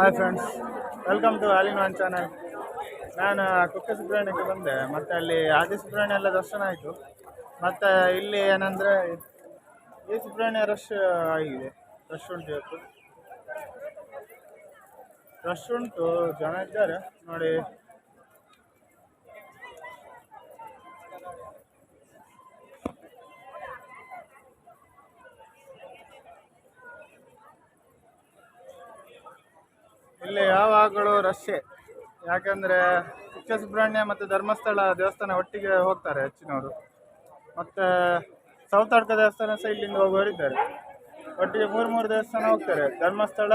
Hi friends welcome to all in one channel ನಾನು ಕುಕ್ಕೆ ಸುಬ್ರಹ್ಮಣ್ಯಕ್ಕೆ ಬಂದೆ. ಮತ್ತು ಅಲ್ಲಿ ಆದಿ ಸುಬ್ರಹ್ಮಣ್ಯ ಎಲ್ಲ ದರ್ಶನ ಆಯಿತು. ಮತ್ತು ಇಲ್ಲಿ ಏನಂದರೆ ಈ ಸುಬ್ರಹ್ಮಣ್ಯ ರಶ್ ಆಗಿದೆ. ರಶ್ ಉಂಟು ಇವತ್ತು. ರಶ್ ಉಂಟು. ಜನ ಇದ್ದಾರೆ. ನೋಡಿ. ಇಲ್ಲಿ ಯಾವಾಗಲೂ ಯಾಕಂದರೆ ಕುಕ್ಕೆ ಸುಬ್ರಹ್ಮಣ್ಯ ಮತ್ತು ಧರ್ಮಸ್ಥಳ ದೇವಸ್ಥಾನ ಒಟ್ಟಿಗೆ ಹೋಗ್ತಾರೆ ಹೆಚ್ಚಿನವರು. ಮತ್ತು ಸೌತಾಡ್ಕ ದೇವಸ್ಥಾನ ಸಹ ಇಲ್ಲಿಂದ ಹೋಗುವವರಿದ್ದಾರೆ ಒಟ್ಟಿಗೆ ಮೂರು ಮೂರು ದೇವಸ್ಥಾನ ಹೋಗ್ತಾರೆ. ಧರ್ಮಸ್ಥಳ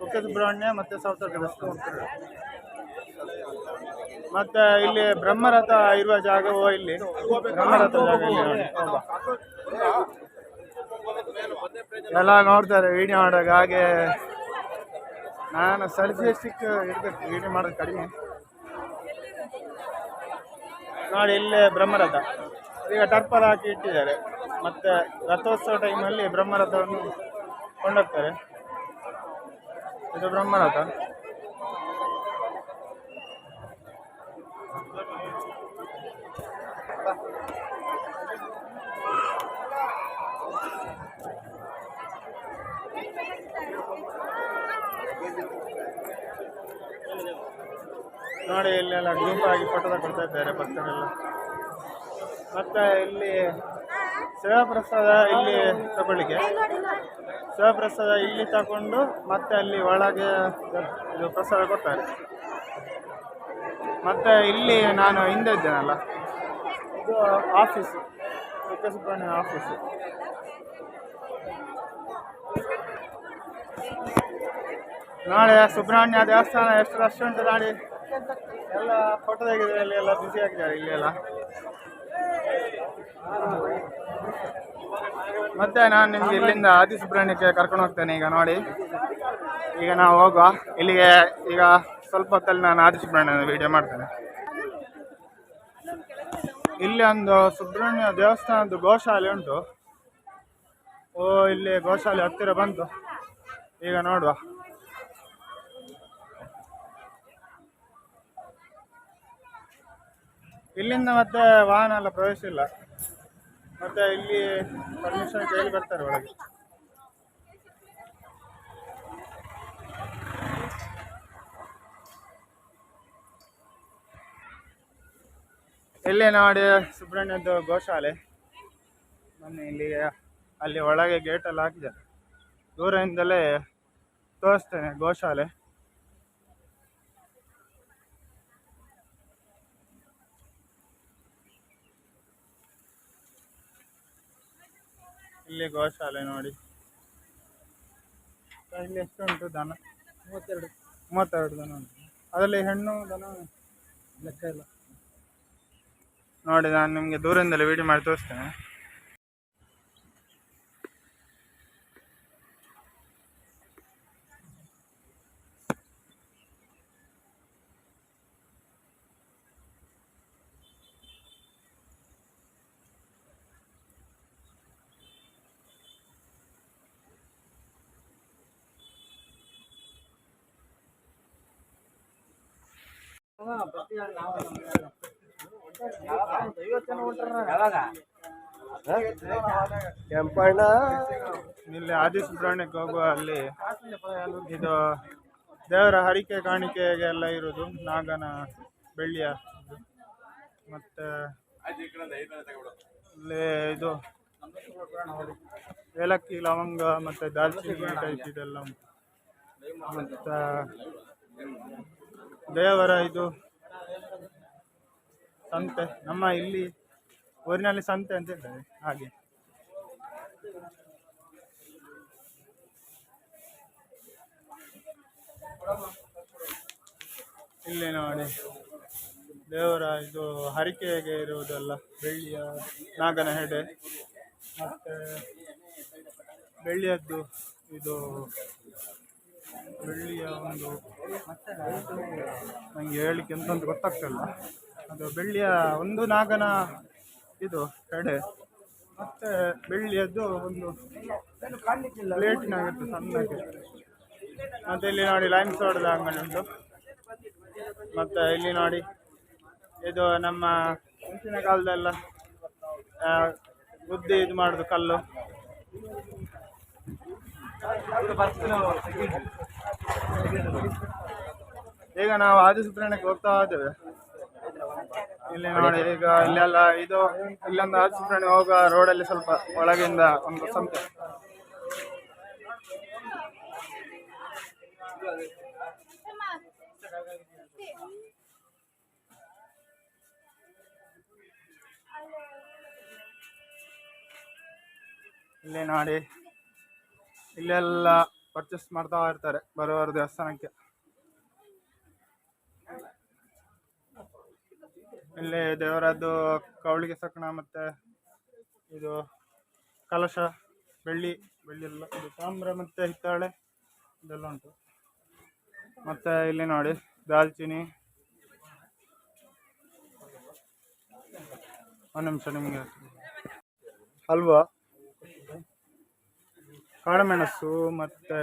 ಕುಕ್ಕೆ ಸುಬ್ರಹ್ಮಣ್ಯ ಮತ್ತು ಸೌತಾಡ್ಕ ದೇವಸ್ಥಾನ ಹೋಗ್ತಾರೆ. ಮತ್ತು ಇಲ್ಲಿ ಬ್ರಹ್ಮರಥ ಇರುವ ಜಾಗವೋ ಇಲ್ಲಿ. ಬ್ರಹ್ಮರಥ ಜಾಗ ಇಲ್ಲಿ ಎಲ್ಲ ನೋಡ್ತಾರೆ ವಿಡಿಯೋ ಮಾಡೋಕೆ ಹಾಗೆ ನಾನು ಸೆಲ್ಫಿ ಸ್ಟಿಕ್ ಇರ್ಬೇಕು ಏನೇ ಮಾಡೋದು ಕಡಿಮೆ. ನೋಡಿ ಇಲ್ಲೇ ಬ್ರಹ್ಮರಥ. ಈಗ ಟರ್ಪಲ್ ಹಾಕಿ ಇಟ್ಟಿದ್ದಾರೆ. ಮತ್ತೆ ರಥೋತ್ಸವ ಟೈಮಲ್ಲಿ ಬ್ರಹ್ಮರಥವನ್ನು ಕೊಂಡೋಗ್ತಾರೆ. ಇದು ಬ್ರಹ್ಮರಥ. ನೋಡಿ ಇಲ್ಲೆಲ್ಲ ಆಗಿ ಫೋಟೋ ತಗೊಳ್ತಾ ಇದ್ದಾರೆ ಭಕ್ತರೆಲ್ಲ. ಮತ್ತೆ ಇಲ್ಲಿ ಶಿವಪ್ರಸಾದ ಇಲ್ಲಿ ತಗೊಳ್ಳಿಕ್ಕೆ. ಶಿವಪ್ರಸಾದ ಇಲ್ಲಿ ತಗೊಂಡು ಮತ್ತೆ ಅಲ್ಲಿ ಒಳಗೆ ಇದು ಪ್ರಸಾದ ಕೊಡ್ತಾರೆ. ಮತ್ತೆ ಇಲ್ಲಿ ನಾನು ಹಿಂದೆ ಇದ್ದೇನಲ್ಲ, ಇದು ಆಫೀಸು ಸುಬ್ರಹ್ಮಣ್ಯ ಆಫೀಸು ನಾಳೆ ಸುಬ್ರಹ್ಮಣ್ಯ ದೇವಸ್ಥಾನ ಎಷ್ಟು ರಶ್ ಉಂಟು ನಾಳೆ? ಎಲ್ಲ ಇಲ್ಲಿ ಎಲ್ಲ ಬಿಸಿ ಆಗಿದ್ದಾರೆ, ಇಲ್ಲಿ ಎಲ್ಲ. ಮತ್ತೆ ನಾನು ನಿಮ್ಗೆ ಇಲ್ಲಿಂದ ಆದಿ ಸುಬ್ರಹ್ಮಣ್ಯಕ್ಕೆ ಕರ್ಕೊಂಡು ಹೋಗ್ತೇನೆ ಈಗ ನೋಡಿ. ಈಗ ನಾವು ಹೋಗುವ. ಇಲ್ಲಿಗೆ ಈಗ ಸ್ವಲ್ಪ ಹೊತ್ತಲ್ಲಿ ನಾನು ಆದಿ ಸುಬ್ರಹ್ಮಣ್ಯದ ವಿಡಿಯೋ ಮಾಡ್ತೇನೆ. ಇಲ್ಲಿ ಒಂದು ಸುಬ್ರಹ್ಮಣ್ಯ ದೇವಸ್ಥಾನದ ಗೋಶಾಲೆ ಉಂಟು. ಓ, ಇಲ್ಲಿ ಗೋಶಾಲೆ ಹತ್ತಿರ ಬಂತು ಈಗ ನೋಡುವ. ಇಲ್ಲಿಂದ ಮತ್ತೆ ವಾಹನ ಎಲ್ಲ ಪ್ರವೇಶ ಇಲ್ಲ. ಮತ್ತೆ ಇಲ್ಲಿ ಪರ್ಮಿಷನ್ ಕೇಳಿ ಬರ್ತಾರೆ ಒಳಗೆ. ಇಲ್ಲಿ ನೋಡಿ ಸುಬ್ರಹ್ಮಣ್ಯದ್ದು ಗೋಶಾಲೆ. ಮೊನ್ನೆ ಇಲ್ಲಿ, ಅಲ್ಲಿ ಒಳಗೆ ಗೇಟ್ ಎಲ್ಲ ಹಾಕಿದ್ದಾರೆ. ದೂರದಿಂದಲೇ ತೋರಿಸ್ತೇನೆ ಗೋಶಾಲೆ. ಇಲ್ಲಿ ಗೋಶಾಲೆ ನೋಡಿ. ಇಲ್ಲಿ ಎಷ್ಟು ಉಂಟು ದನ? ಮೂವತ್ತೆರಡು. ಮೂವತ್ತೆರಡು ದನ ಉಂಟು. ಅದರಲ್ಲಿ ಹೆಣ್ಣು ದನ ಲೆಕ್ಕ ಇಲ್ಲ. ನೋಡಿ ನಾನು ನಿಮಗೆ ದೂರದಿಂದಲೇ ವೀಡಿಯೋ ಮಾಡಿ ತೋರಿಸ್ತೇನೆ. ಕೆಂಪಣ್ಣ ಇಲ್ಲಿ ಆದಿ ಸುಬ್ರಹ್ಮಣ್ಯಕ್ಕೆ ಹೋಗುವ ಅಲ್ಲಿ ಇದು ದೇವರ ಹರಿಕೆ ಕಾಣಿಕೆಗೆ ಎಲ್ಲ ಇರೋದು ನಾಗನ ಬೆಳ್ಳಿಯ. ಮತ್ತೆ ಇಲ್ಲಿ ಇದು ಏಲಕ್ಕಿ, ಲವಂಗ ಮತ್ತೆ ದಾಲ್ಚಿನ್ನಿ ಟೈಪ್ ಇದೆಲ್ಲ ದೇವರ ಇದು ಸಂತೆ, ನಮ್ಮ ಇಲ್ಲಿ ಊರಿನಲ್ಲಿ ಸಂತೆ ಅಂತ ಹೇಳ್ತಾರೆ ಹಾಗೆ. ಇಲ್ಲಿ ನೋಡಿ, ದೇವರ ಇದು ಹರಿಕೆಗೆ ಇರುವುದಲ್ಲ, ಬೆಳ್ಳಿಯ ನಾಗನ ಹೆಡೆ ಮತ್ತೆ ಬೆಳ್ಳಿಯದ್ದು ಇದು ಬೆಳ್ಳಿಯ ಒಂದು ನನಗೆ ಹೇಳಲಿಕ್ಕೆ ಎಂತ ಗೊತ್ತಾಗ್ತಿಲ್ಲ ಅದು ಬೆಳ್ಳಿಯ ಒಂದು ನಾಗನ ಇದು ಕಡೆ. ಮತ್ತೆ ಬೆಳ್ಳಿಯದ್ದು ಒಂದು ಪ್ಲೇಟಿನಾಗಿತ್ತು ಸಣ್ಣಗೆ. ಮತ್ತೆ ಇಲ್ಲಿ ನೋಡಿ ಲೈಮ್ ಸೋಡದ ಅಂಗಡಿ ಉಂಟು. ಮತ್ತೆ ಇಲ್ಲಿ ನೋಡಿ ಇದು ನಮ್ಮ ಮುಂಚಿನ ಕಾಲದೆಲ್ಲ ಬುದ್ಧಿ ಇದು ಮಾಡುದು ಕಲ್ಲು. ಈಗ ನಾವು ಆದಿಸುಬ್ರಹ್ಮಣ್ಯಕ್ಕೆ ಹೋಗ್ತಾ ಇದ್ದೇವೆ. ಇಲ್ಲಿ ನೋಡಿ, ಈಗ ಇಲ್ಲೆಲ್ಲ ಇದು, ಇಲ್ಲೊಂದು ಹೋಗ ಹೋಗುವ ಅಲ್ಲಿ ಸ್ವಲ್ಪ ಒಳಗಿಂದ ಒಂದು ಸಂತೆ. ಇಲ್ಲಿ ನೋಡಿ, ಇಲ್ಲೆಲ್ಲ ಪರ್ಚೇಸ್ ಮಾಡ್ತಾ ಇರ್ತಾರೆ ಬರುವವರು ದೇವಸ್ಥಾನಕ್ಕೆ. ಇಲ್ಲಿ ದೇವರದ್ದು ಕವಳಿಗೆ ಸಕಣ ಮತ್ತೆ ಇದು ಕಲಶ, ಬೆಳ್ಳಿ ಬೆಳ್ಳಿ ಎಲ್ಲ ಇದು ತಾಮ್ರ ಮತ್ತೆ ಹಿತ್ತಾಳೆ ಇದೆಲ್ಲ ಉಂಟು. ಮತ್ತೆ ಇಲ್ಲಿ ನೋಡಿ ದಾಲ್ಚಿನ್ನಿ ಒಂದು ನಿಮಿಷ ನಿಮಗೆ. ಹಲ್ವಾ. ಕಾಳುಮೆಣಸು ಮತ್ತೆ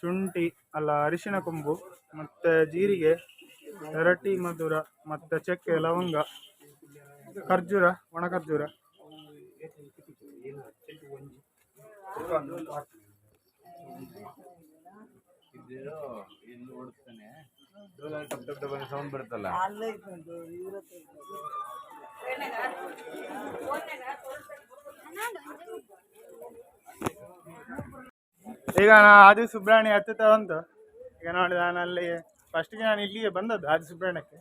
ಶುಂಠಿ, ಅಲ್ಲ ಅರಿಶಿನ ಕೊಂಬು ಮತ್ತೆ ಜೀರಿಗೆ. ಎರಟಿ ಮಧುರ, ಮತ್ತು ಚಕ್ಕೆ ಲವಂಗ, ಖರ್ಜೂರ ಒಣ ಖರ್ಜೂರ ಈಗ ನಾ ಆದಿ ಸುಬ್ರಾಣಿ ಹತ್ತುತ್ತಾ ಬಂತು ಈಗ ನೋಡಿ ನಾನು ಫಸ್ಟಿಗೆ ನಾನು ಇಲ್ಲಿಗೆ ಬಂದದ್ದು ಆದಿ ಸುಬ್ರಹ್ಮಣ್ಯಕ್ಕೆ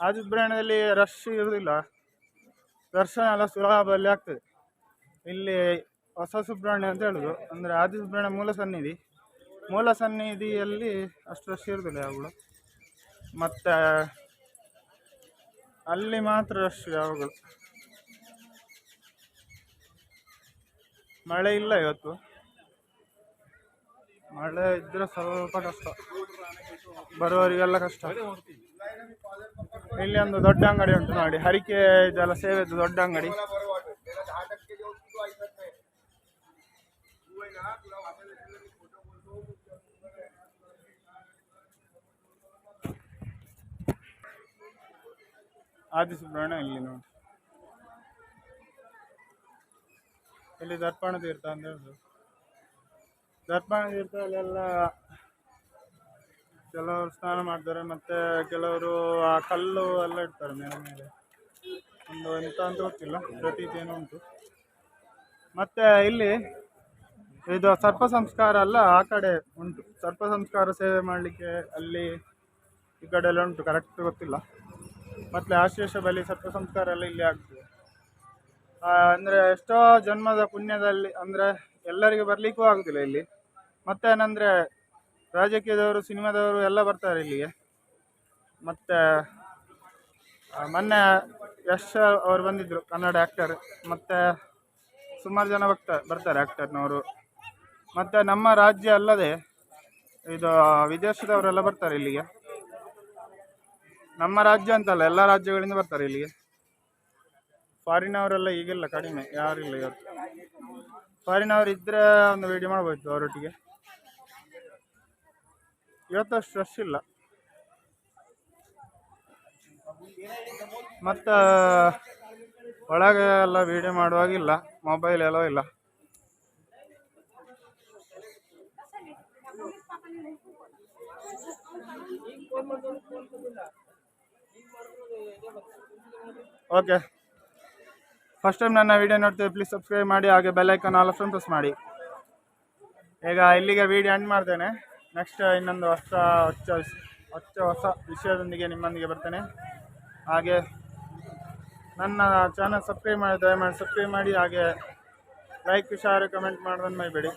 ಆದಿ ಸುಬ್ರಹ್ಮಣ್ಯದಲ್ಲಿ ರಶ್ ಇರುವುದಿಲ್ಲ ದರ್ಶನ ಎಲ್ಲ ಸುಲಭದಲ್ಲಿ ಆಗ್ತದೆ. ಇಲ್ಲಿ ಹೊಸ ಸುಬ್ರಹ್ಮಣ್ಯ ಅಂತ ಹೇಳೋದು. ಅಂದರೆ ಆದಿ ಮೂಲ ಸನ್ನಿಧಿ. ಮೂಲ ಸನ್ನಿಧಿಯಲ್ಲಿ ಅಷ್ಟು ರಶ್ ಇರುವುದಿಲ್ಲ ಯಾವಾಗಲೂ. ಮತ್ತು ಅಲ್ಲಿ ಮಾತ್ರ ರಶ್ ಯಾವಾಗಲು. ಮಳೆ ಇಲ್ಲ ಇವತ್ತು. ಮಳೆ ಇದ್ದರೆ ಸ್ವಲ್ಪ ಕಷ್ಟ. ಬರುವವರಿಗೆಲ್ಲ ಕಷ್ಟ. ಇಲ್ಲಿ ಒಂದು ದೊಡ್ಡ ಅಂಗಡಿ ಉಂಟು ನೋಡಿ. ಹರಿಕೆ ಇದೆಲ್ಲ ಸೇವೆ ದೊಡ್ಡ ಅಂಗಡಿ. ಆದಿ ಸುಬ್ರಹ್ಮಣ್ಯ ಇಲ್ಲಿ ನೋಡಿ. ಇಲ್ಲಿ ದರ್ಪಣ ತೀರ್ಥ ಅಂತ ಹೇಳುದು ದರ್ಪಣ ತೀರ್ಥದಲ್ಲೆಲ್ಲ ಕೆಲವರು ಸ್ನಾನ ಮಾಡ್ತಾರೆ, ಮತ್ತೆ ಕೆಲವರು ಆ ಕಲ್ಲು ಎಲ್ಲ ಇಡ್ತಾರೆ ಮೇಲೆ ಮೇಲೆ. ಒಂದು ಎಂತ ಅಂತ ಗೊತ್ತಿಲ್ಲ, ಪ್ರತೀತಿ ಏನು ಉಂಟು. ಮತ್ತೆ ಇಲ್ಲಿ ಇದು ಸರ್ಪ ಸಂಸ್ಕಾರ ಅಲ್ಲ, ಆ ಕಡೆ ಉಂಟು. ಸರ್ಪ ಸಂಸ್ಕಾರ ಸೇವೆ ಮಾಡಲಿಕ್ಕೆ ಅಲ್ಲಿ ಈ ಕಡೆ ಎಲ್ಲ ಉಂಟು ಕರೆಕ್ಟ್ ಗೊತ್ತಿಲ್ಲ. ಮತ್ತೆ ಆಶೇಷ ಬಲಿ ಸರ್ಪ ಸಂಸ್ಕಾರ ಎಲ್ಲ ಇಲ್ಲಿ ಆಗ್ತದೆ. ಅಂದರೆ ಎಷ್ಟೋ ಜನ್ಮದ ಪುಣ್ಯದಲ್ಲಿ, ಅಂದ್ರೆ ಎಲ್ಲರಿಗೂ ಬರಲಿಕ್ಕೂ ಆಗೋದಿಲ್ಲ ಇಲ್ಲಿ. ಮತ್ತೆ ಏನಂದ್ರೆ ರಾಜಕೀಯದವರು, ಸಿನಿಮಾದವರು ಎಲ್ಲ ಬರ್ತಾರೆ ಇಲ್ಲಿಗೆ. ಮತ್ತು ಮೊನ್ನೆ ಯಶ್ ಅವರು ಬಂದಿದ್ದರು ಕನ್ನಡ ಆ್ಯಕ್ಟರ್ ಮತ್ತು ಸುಮಾರು ಜನ ಬರ್ತಾರೆ ಬರ್ತಾರೆ ಆ್ಯಕ್ಟರ್ನವರು ಮತ್ತು ನಮ್ಮ ರಾಜ್ಯ ಅಲ್ಲದೆ ಇದು ವಿದೇಶದವರೆಲ್ಲ ಬರ್ತಾರೆ ಇಲ್ಲಿಗೆ. ನಮ್ಮ ರಾಜ್ಯ ಅಂತಲ್ಲ, ಎಲ್ಲ ರಾಜ್ಯಗಳಿಂದ ಬರ್ತಾರೆ ಇಲ್ಲಿಗೆ. ಫಾರಿನ್ ಅವರೆಲ್ಲ ಈಗಿಲ್ಲ ಕಡಿಮೆ, ಯಾರಿಲ್ಲ ಫಾರಿನ್ ಇದ್ದರೆ ಇದ್ರೆ ಒಂದು ವೀಡಿಯೋ ಮಾಡ್ಬೋದು ಅವರೊಟ್ಟಿಗೆ. ಇವತ್ತು ಅಷ್ಟು ಇಲ್ಲ. ಮತ್ತು ಒಳಗೆ ಎಲ್ಲ ವೀಡಿಯೋ ಮಾಡುವಾಗಿಲ್ಲ ಮೊಬೈಲ್ ಎಲ್ಲೋ ಇಲ್ಲ. ಓಕೆ ಫಸ್ಟ್ ಟೈಮ್ ನನ್ನ ವೀಡಿಯೋ ನೋಡ್ತೀವಿ ಪ್ಲೀಸ್ ಸಬ್ಸ್ಕ್ರೈಬ್ ಮಾಡಿ, ಹಾಗೆ bell icon all option press ಮಾಡಿ. ಈಗ ಇಲ್ಲಿಗೆ ವೀಡಿಯೋ ಎಂಡ್ ಮಾಡ್ತೇನೆ. ನೆಕ್ಸ್ಟ್ ಇನ್ನೊಂದು ಹೊಸ ಹೊಚ್ಚ ಹೊಚ್ಚ ಹೊಸ ವಿಷಯದೊಂದಿಗೆ ನಿಮ್ಮೊಂದಿಗೆ ಬರ್ತೇನೆ. ಹಾಗೆ ನನ್ನ ಚಾನಲ್ ಸಬ್ಸ್ಕ್ರೈಬ್ ಮಾಡಿ, ದಯಮಾಡಿ ಸಬ್ಸ್ಕ್ರೈಬ್ ಮಾಡಿ, ಹಾಗೆ ಲೈಕ್ ಶೇರ್ ಕಮೆಂಟ್ ಮಾಡೋದನ್ನು ಮೈಬೇಡಿ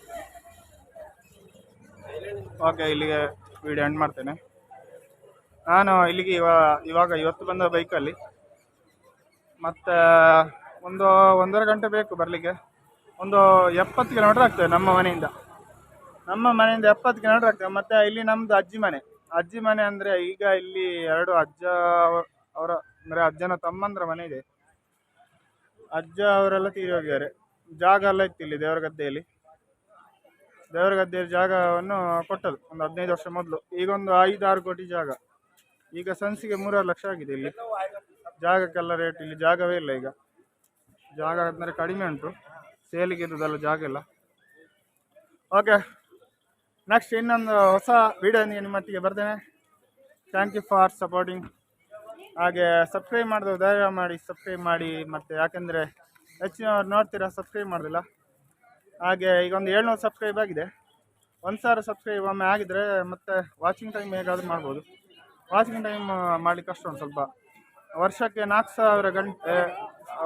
ಓಕೆ ಇಲ್ಲಿಗೆ ವಿಡಿಯೋ ಎಂಡ್ ಮಾಡ್ತೇನೆ. ನಾನು ಇಲ್ಲಿಗೆ ಇವಾಗ ಇವಾಗ ಇವತ್ತು ಬಂದ ಬೈಕಲ್ಲಿ ಮತ್ತು ಒಂದು ಒಂದೂವರೆ ಗಂಟೆ ಬೇಕು ಬರಲಿಕ್ಕೆ. ಒಂದು ಎಪ್ಪತ್ತು ಕಿಲೋಮೀಟ್ರ್ ಆಗ್ತದೆ ನಮ್ಮ ಮನೆಯಿಂದ. ನಮ್ಮ ಮನೆಯಿಂದ ಎಪ್ಪತ್ತು ಕಿಲೋಮೀಟರ್ ಆಗ್ತದೆ. ಮತ್ತು ಇಲ್ಲಿ ನಮ್ಮದು ಅಜ್ಜಿ ಮನೆ. ಅಜ್ಜಿ ಮನೆ ಅಂದರೆ ಈಗ ಇಲ್ಲಿ ಎರಡು ಅಜ್ಜ ಅವರ, ಅಂದರೆ ಅಜ್ಜನ ತಮ್ಮಂದ್ರ ಮನೆ ಇದೆ. ಅಜ್ಜ ಅವರೆಲ್ಲ ತೀರಿ ಹೋಗಿದ್ದಾರೆ. ಜಾಗ ಎಲ್ಲ ಇತ್ತು ಇಲ್ಲಿ ದೇವರ ಗದ್ದೆಯಲ್ಲಿ ದೇವರ ಗದ್ದೆಯಲ್ಲಿ ಜಾಗವನ್ನು ಕೊಟ್ಟದು ಒಂದು ಹದಿನೈದು ವರ್ಷ ಮೊದಲು. ಈಗ ಒಂದು ಐದು ಆರು ಕೋಟಿ ಜಾಗ. ಈಗ ಸನ್ಸಿಗೆ ಮೂರಾರು ಲಕ್ಷ ಆಗಿದೆ ಇಲ್ಲಿ. ಜಾಗಕ್ಕೆಲ್ಲ ರೇಟ್ ಇಲ್ಲಿ ಜಾಗವೇ ಇಲ್ಲ ಈಗ. ಜಾಗ ಅಂದರೆ ಕಡಿಮೆ ಉಂಟು. ಸೇಲಿಗೆ ಇರುವುದಲ್ಲ ಜಾಗ ಇಲ್ಲ. ಓಕೆ ನೆಕ್ಸ್ಟ್ ಇನ್ನೊಂದು ಹೊಸ ವೀಡಿಯೋನಿಗೆ ನಿಮ್ಮ ಮತ್ತಿಗೆ ಬರ್ತೇನೆ. ಥ್ಯಾಂಕ್ ಯು ಫಾರ್ ಸಪೋರ್ಟಿಂಗ್ ಹಾಗೆ ಸಬ್ಸ್ಕ್ರೈಬ್ ಮಾಡಿದ್ರು ಧೈರ್ಯ ಮಾಡಿ ಸಬ್ಸ್ಕ್ರೈಬ್ ಮಾಡಿ ಮತ್ತು, ಯಾಕೆಂದರೆ ಹೆಚ್ಚಿನವ್ರು ನೋಡ್ತೀರಾ ಸಬ್ಸ್ಕ್ರೈಬ್ ಮಾಡೋದಿಲ್ಲ. ಹಾಗೆ ಈಗ ಒಂದು ಏಳ್ನೂರು ಸಬ್ಸ್ಕ್ರೈಬ್ ಆಗಿದೆ. ಒಂದು ಸಾವಿರ ಸಬ್ಸ್ಕ್ರೈಬ್ ಒಮ್ಮೆ ಆಗಿದರೆ ಮತ್ತೆ ವಾಚಿಂಗ್ ಟೈಮ್ ಹೇಗಾದರೂ ಮಾಡ್ಬೋದು. ವಾಚಿಂಗ್ ಟೈಮ್ ಮಾಡಲಿಕ್ಕೆ ಕಷ್ಟ ಉಂಟು ಸ್ವಲ್ಪ. ವರ್ಷಕ್ಕೆ ನಾಲ್ಕು ಸಾವಿರ ಗಂಟೆ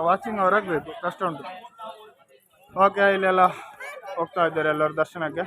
ವಾಚಿಂಗ್ ಅವರಾಗಬೇಕು ಕಷ್ಟ ಉಂಟು. ಓಕೆ ಇಲ್ಲೆಲ್ಲ ಹೋಗ್ತಾ ಇದ್ದಾರೆ ಎಲ್ಲರೂ ದರ್ಶನಕ್ಕೆ.